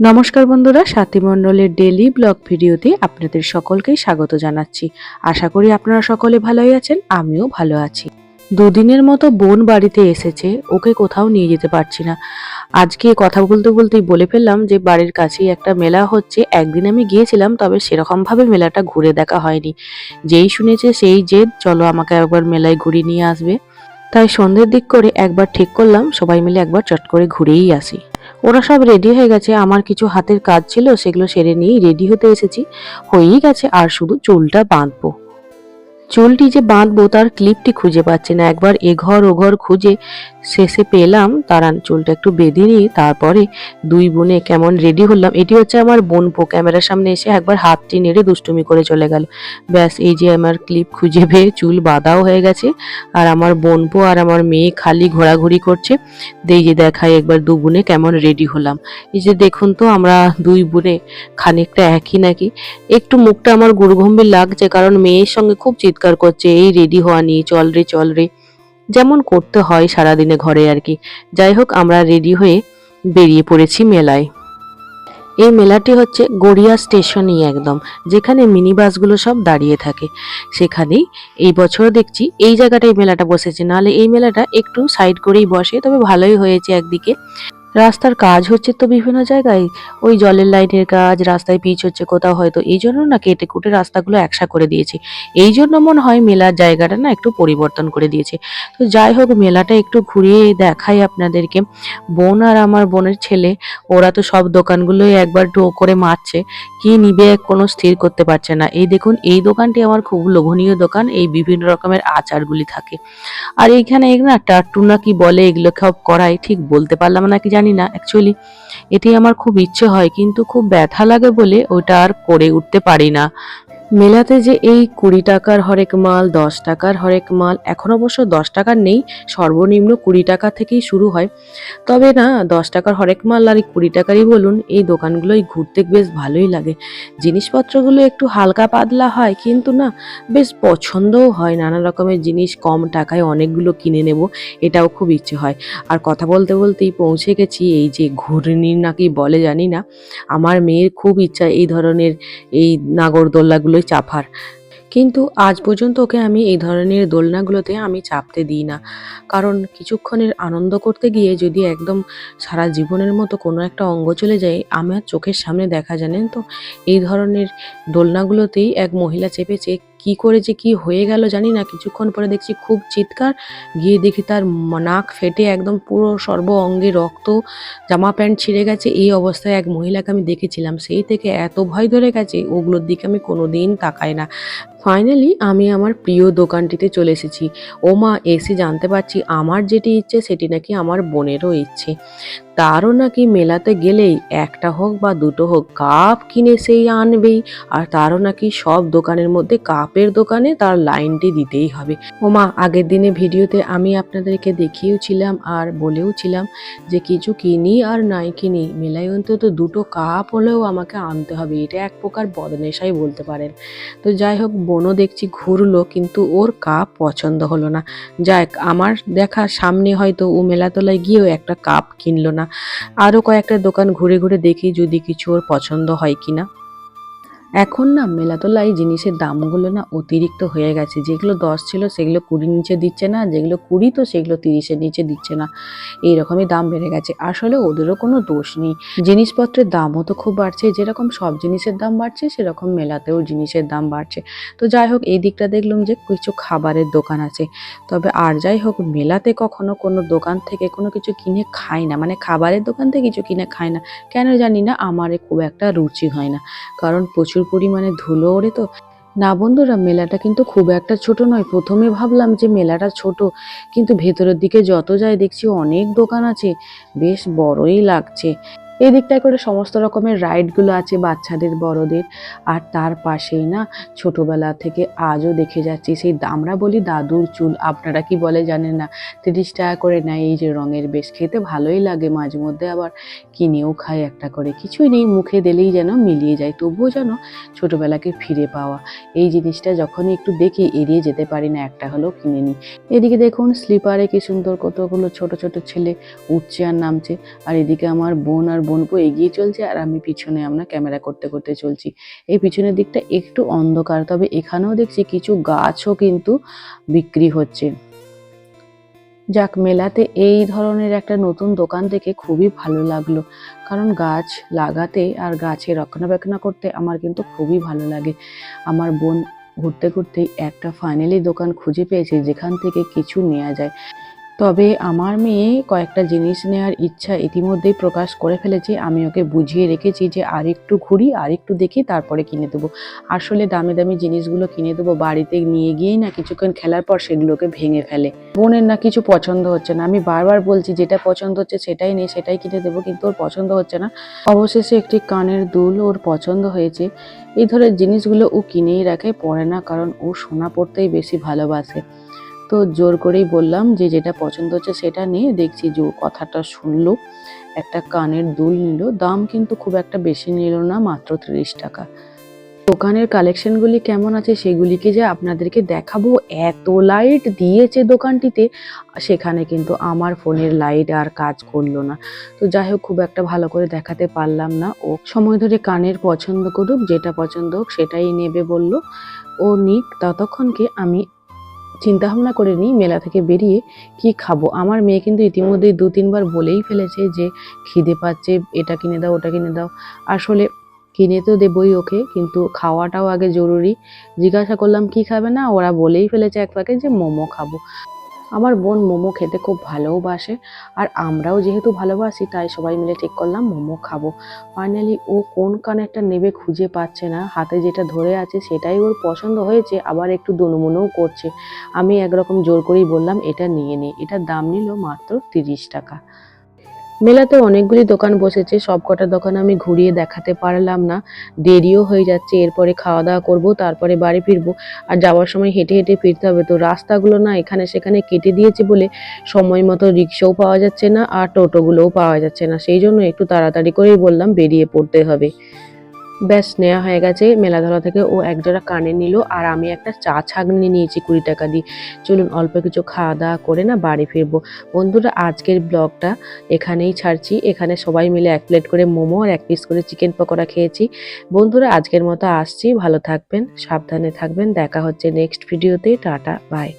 নমস্কার বন্ধুরা, সাথী মণ্ডলের ডেলি ব্লগ ভিডিওতে আপনাদের সকলকেই স্বাগত জানাচ্ছি। আশা করি আপনারা সকলে ভালোই আছেন, আমিও ভালো আছি। দুদিনের মতো বোন বাড়িতে এসেছে, ওকে কোথাও নিয়ে যেতে পারছি না। আজকে কথা বলতে বলতেই বলে ফেললাম যে, বাড়ির কাছেই একটা মেলা হচ্ছে। একদিন আমি গিয়েছিলাম, তবে সেরকমভাবে মেলাটা ঘুরে দেখা হয়নি। যেই শুনেছে সেই জেদ, চলো আমাকে একবার মেলায় ঘুরিয়ে নিয়ে আসবে। তাই সন্ধ্যের দিক করে একবার ঠিক করলাম, সবাই মিলে একবার চট করে ঘুরেই আসি। ওরা সব রেডি হয়ে গেছে। আমার কিছু হাতের কাজ ছিল, সেগুলো সেরে নিয়েই রেডি হতে এসেছি। হয়েই গেছে, আর শুধু চুলটা বাঁধবো। চুলটি যে বাঁধবো তার ক্লিপটি খুঁজে পাচ্ছি না। একবার এঘর ওঘর খুঁজে শেষে পেলাম। তারা চুলটা একটু বেঁধে নিয়ে তারপরে দুই বোনে কেমন রেডি হলাম। এটি হচ্ছে আমার বোন পো, ক্যামেরার সামনে এসে একবার হাতটি নেড়ে দুষ্টুমি করে চলে গেল। ব্যাস, এই যে আমার ক্লিপ খুঁজে পেয়ে চুল বাঁধাও হয়ে গেছে। আর আমার বোনপো আর আমার মেয়ে খালি ঘোরাঘুরি করছে। এই যে দেখাই একবার দু বোনে কেমন রেডি হলাম। এই যে দেখুন তো, আমরা দুই বোনে খানিকটা একই নাকি। একটু মুখটা আমার গুরুগম্ভীর লাগছে কারণ মেয়ের সঙ্গে খুব চিৎকার করছে, এই রেডি হওয়া নিয়ে চল রে চল রে। যেমন করতে হয় সারাদিনে ঘরে আর কি। যাই হোক, আমরা রেডি হয়ে বেরিয়ে পড়েছি মেলায়। এই মেলাটি হচ্ছে গড়িয়া স্টেশনই একদম, যেখানে মিনি বাসগুলো সব দাঁড়িয়ে থাকে। সেখানেই এই বছর দেখছি এই জায়গাটায় মেলাটা বসেছে। নাহলে এই মেলাটা একটু সাইড করেই বসে, তবে ভালোই হয়েছে একদিকে। রাস্তার কাজ হচ্ছে তো বিভিন্ন জায়গায়। ওই জলের লাইনের কাজ, রাস্তায় পিচ হচ্ছে কোথাও হয়তো। এই জন্য না কেটে কুটে রাস্তাগুলো একসা করে দিয়েছে। এই জন্য মনে হয় মেলার জায়গাটা না একটু পরিবর্তন করে দিয়েছে। তো যাই হোক, মেলাটা একটু ঘুরিয়ে দেখাই আপনাদেরকে। বোন আর আমার বোনের ছেলে, ওরা তো সব দোকানগুলোই একবার ঢো করে মারছে। কি নিবে কোনো স্থির করতে পারছে না। এই দেখুন, এই দোকানটি আমার খুব লোভনীয় দোকান। এই বিভিন্ন রকমের আচারগুলি থাকে। আর এইখানে এই না টাট্টু না কি বলে, এগুলো সব করাই ঠিক বলতে পারলাম না কি জানি না অ্যাকচুয়ালি এটি আমার খুব ইচ্ছে হয়, কিন্তু খুব ব্যথা লাগে বলে ওটা আর করে উঠতে পারি না। মেলাতে যে এই কুড়ি টাকার হরেক মাল, দশ টাকার হরেক মাল, এখন অবশ্য দশ টাকার নেই, সর্বনিম্ন কুড়ি টাকা থেকেই শুরু হয়। তবে না, দশ টাকার হরেক মাল আর কুড়ি টাকারই বলুন, এই দোকানগুলোই ঘুরতে বেশ ভালোই লাগে। জিনিসপত্রগুলো একটু হালকা পাতলা হয়, কিন্তু না, বেশ পছন্দও হয়। নানা রকমের জিনিস, কম টাকায় অনেকগুলো কিনে নেব, এটাও খুব ইচ্ছে হয়। আর কথা বলতে বলতেই পৌঁছে গেছি, এই যে ঘূর্ণির নাকি বলে জানি না। আমার মেয়ের খুব ইচ্ছা এই ধরনের এই নাগরদোল্লাগুলোই চাপার। কিন্তু আজ পর্যন্ত ওকে আমি এই ধরনের দোলনাগুলোতে আমি চাপতে দিই না। কারণ কিছুক্ষণের আনন্দ করতে গিয়ে যদি একদম সারা জীবনের মতো কোনো একটা অঙ্গ চলে যায়, আমার চোখের সামনে দেখা জানেন তো এই ধরনের দোলনাগুলোতেই এক মহিলা চেপেছে কি করে যে কি হয়ে গেল জানি না। কিছুক্ষণ পরে দেখছি খুব চিৎকার। গিয়ে দেখি তার নাক ফেটে একদম পুরো সর্ব অঙ্গে রক্ত, জামা প্যান্ট ছিঁড়ে গেছে। এই অবস্থায় এক মহিলাকে আমি দেখেছিলাম। সেই থেকে এত ভয় ধরে গেছে, ওগুলোর দিকে আমি কোনো দিন তাকাই না। ফাইনালি আমি আমার প্রিয় দোকানটিতে চলে এসেছি। ও মা এসে জানতে পারছি আমার যেটি ইচ্ছে, সেটি নাকি আমার বোনেরও ইচ্ছে। তারও নাকি মেলাতে গেলেই একটা হোক বা দুটো হোক, কাপ কিনে সেই আনবেই। আর তারও নাকি সব দোকানের মধ্যে কাপের দোকানে তার লাইনটি দিতেই হবে। ও মা আগের দিনে ভিডিওতে আমি আপনাদেরকে দেখিয়েও ছিলাম আর বলেও ছিলাম যে কিছু কিনি আর নাই কিনি, মেলায় অন্তত দুটো কাপ হলেও আমাকে আনতে হবে। এটা এক প্রকার বদনেশাই বলতে পারেন। তো যাই হোক বোনও দেখছি ঘুরলো, কিন্তু ওর কাপ পছন্দ হলো না। যাক, আমার দেখা সামনে হয়তো ও মেলাতলায় গিয়েও একটা কাপ কিনলো না। আরও কয়েকটা দোকান ঘুরে ঘুরে দেখি যদি কিছু ওর পছন্দ হয় কিনা। এখন না মেলাতলায় জিনিসের দামগুলো না অতিরিক্ত হয়ে গেছে। যেগুলো দশ ছিল সেগুলো কুড়ির নিচে দিচ্ছে না, যেগুলো কুড়ি তো সেগুলো তিরিশের নিচে দিচ্ছে না। এইরকমই দাম বেড়ে গেছে। আসলে ওদেরও কোনো দোষ নেই। জিনিসপত্রের দামও তো খুব বাড়ছে। যেরকম সব জিনিসের দাম বাড়ছে, সেরকম মেলাতেও জিনিসের দাম বাড়ছে। তো যাই হোক, এই দিকটা দেখলাম যে কিছু খাবারের দোকান আছে। তবে আর যাই হোক, মেলাতে কখনো কোনো দোকান থেকে কোনো কিছু কিনে খাই না। মানে খাবারের দোকান থেকে কিছু কিনে খাই না। কেন জানি না, আমার খুব একটা রুচি হয় না। কারণ প্রচুর পরিমাণে ধুলো ওড়ে তো। না বন্ধুরা, মেলাটা কিন্তু খুব একটা ছোট নয়। প্রথমে ভাবলাম যে মেলাটা ছোট, কিন্তু ভেতরের দিকে যত যায় দেখছি অনেক দোকান আছে। বেশ বড়ই লাগছে। এই দিকটায় করে সমস্ত রকমের রাইডগুলো আছে বাচ্চাদের, বড়দের। আর তার পাশেই না ছোটবেলা থেকে আজও দেখে যাচ্ছি, সেই আমরা বলি দাদুর চুল। আপনারা কি বলে জানেন না? তিরিশ টাকা করে নেয় এই যে রঙের বেশ। খেতে ভালোই লাগে মাঝে মধ্যে আবার। কিনেও খাই একটা করে। কিছুই নেই, মুখে দিলেই যেন মিলিয়ে যায়। তবুও যেন ছোটবেলাকে ফিরে পাওয়া। এই জিনিসটা যখনই একটু দেখি, এড়িয়ে যেতে পারি না, একটা হলেও কিনে নিই। এদিকে দেখুন স্লিপারে কি সুন্দর কতগুলো ছোট ছোট ছেলে উঠছে আর নামছে। আর এদিকে আমার বোন আর বোনপো এগিয়ে চলছে আর আমি পিছনে আমরা ক্যামেরা করতে করতে চলছি। এই পিছনের দিকটা একটু অন্ধকার, তবে এখানেও দেখছি কিছু গাছও কিন্তু বিক্রি হচ্ছে। যাক, মেলাতে এই ধরনের একটা নতুন দোকান দেখে খুবই ভালো লাগল। কারণ গাছ লাগাতে আর গাছে রক্ষণাবেক্ষণ করতে আমার কিন্তু খুবই ভালো লাগে। আমার বোন ঘুরতে ঘুরতেই একটা ফাইনালি দোকান খুঁজে পেয়েছে, যেখান থেকে কিছু নেওয়া যায়। তবে আমার মেয়ে কয়েকটা জিনিস নেওয়ার ইচ্ছা ইতিমধ্যেই প্রকাশ করে ফেলেছে। আমি ওকে বুঝিয়ে রেখেছি যে আর একটু ঘুরি আর একটু দেখি, তারপরে কিনে দেবো। আসলে দামি দামি জিনিসগুলো কিনে দেবো, বাড়িতে নিয়ে গিয়েই না কিছুক্ষণ খেলার পর সেগুলোকে ভেঙে ফেলে। বোনের না কিছু পছন্দ হচ্ছে না। আমি বারবার বলছি, যেটা পছন্দ হচ্ছে সেটাই নেই সেটাই কিনে দেবো, কিন্তু ওর পছন্দ হচ্ছে না। অবশেষে একটি কানের দুল ওর পছন্দ হয়েছে। এই ধরনের জিনিসগুলো ও কিনেই রাখে, পরে না, কারণ ও সোনা পড়তেই বেশি ভালোবাসে। তো জোর করেই বললাম যে যেটা পছন্দ হচ্ছে সেটা নিয়ে দেখছি যে কথাটা শুনলো, একটা কানের দুল নিল, দাম কিন্তু খুব একটা বেশি নিল না, মাত্র তিরিশ টাকা। দোকানের কালেকশনগুলি কেমন আছে সেগুলিকে যে আপনাদেরকে দেখাবো, এত লাইট দিয়েছে দোকানটিতে, সেখানে কিন্তু আমার ফোনের লাইট আর কাজ করল না। তো যাই হোক, খুব একটা ভালো করে দেখাতে পারলাম না। ও সময় ধরে কানের পছন্দ করুক, যেটা পছন্দ হোক সেটাই নেবে বলল। ও নিক, ততক্ষণকে আমি চিন্তা ভাবনা করে নিই, মেলা থেকে বেরিয়ে কি খাব। আমার মেয়ে কিন্তু ইতিমধ্যেই দু তিনবার বলেই ফেলেছে যে, খিদে পাচ্ছে, এটা কিনে দাও, ওটা কিনে দাও। আসলে কিনে তো দেবই ওকে, কিন্তু খাওয়াটাও আগে জরুরি। জিজ্ঞাসা করলাম, কি খাবে না? ওরা বলেই ফেলেছে এক ফাঁকে যে, মোমো খাব। আমার বোন মোমো খেতে খুব ভালোবাসে, আর আমরাও যেহেতু ভালোবাসি, তাই সবাই মিলে ঠিক করলাম মোমো খাব। ফাইনালি ও কোন কানেরটা নেবে খুঁজে পাচ্ছে না, হাতে যেটা ধরে আছে সেটাই ওর পছন্দ হয়েছে, আবার একটু দনুমনুও করছে। আমি একরকম জোর করেই বললাম, এটা নিয়ে নে। এটার দাম নিল মাত্র তিরিশ টাকা। মেলাতে অনেকগুলি দোকান বসেছে, সবকটা দোকান আমি ঘুরিয়ে দেখাতে পারলাম না। দেরিও হয়ে যাচ্ছে, এরপরে খাওয়া দাওয়া করব, তারপরে বাড়ি ফিরবো। আর যাওয়ার সময় হেঁটে হেঁটে ফিরতে হবে। তো রাস্তাগুলো না এখানে সেখানে কেটে দিয়েছে বলে সময় মতো রিক্সাও পাওয়া যাচ্ছে না, আর টোটোগুলোও পাওয়া যাচ্ছে না। সেই জন্য একটু তাড়াতাড়ি করেই বললাম, বেরিয়ে পড়তে হবে। ব্যাস নেওয়া হয়ে গেছে। মেলাধরা থেকে ও একজোড়া কানে নিল আর আমি একটা চা ছাগনি নিয়েছি কুড়ি টাকা দিয়ে। চলুন অল্প কিছু খাওয়া দাওয়া করে না বাড়ি ফিরবো। বন্ধুরা, আজকের ব্লগটা এখানেই ছাড়ছি। এখানে সবাই মিলে এক প্লেট করে মোমো আর এক পিস করে চিকেন পকোড়া খেয়েছি। বন্ধুরা, আজকের মতো আসছি। ভালো থাকবেন, সাবধানে থাকবেন। দেখা হচ্ছে নেক্সট ভিডিওতে। Tata, bye.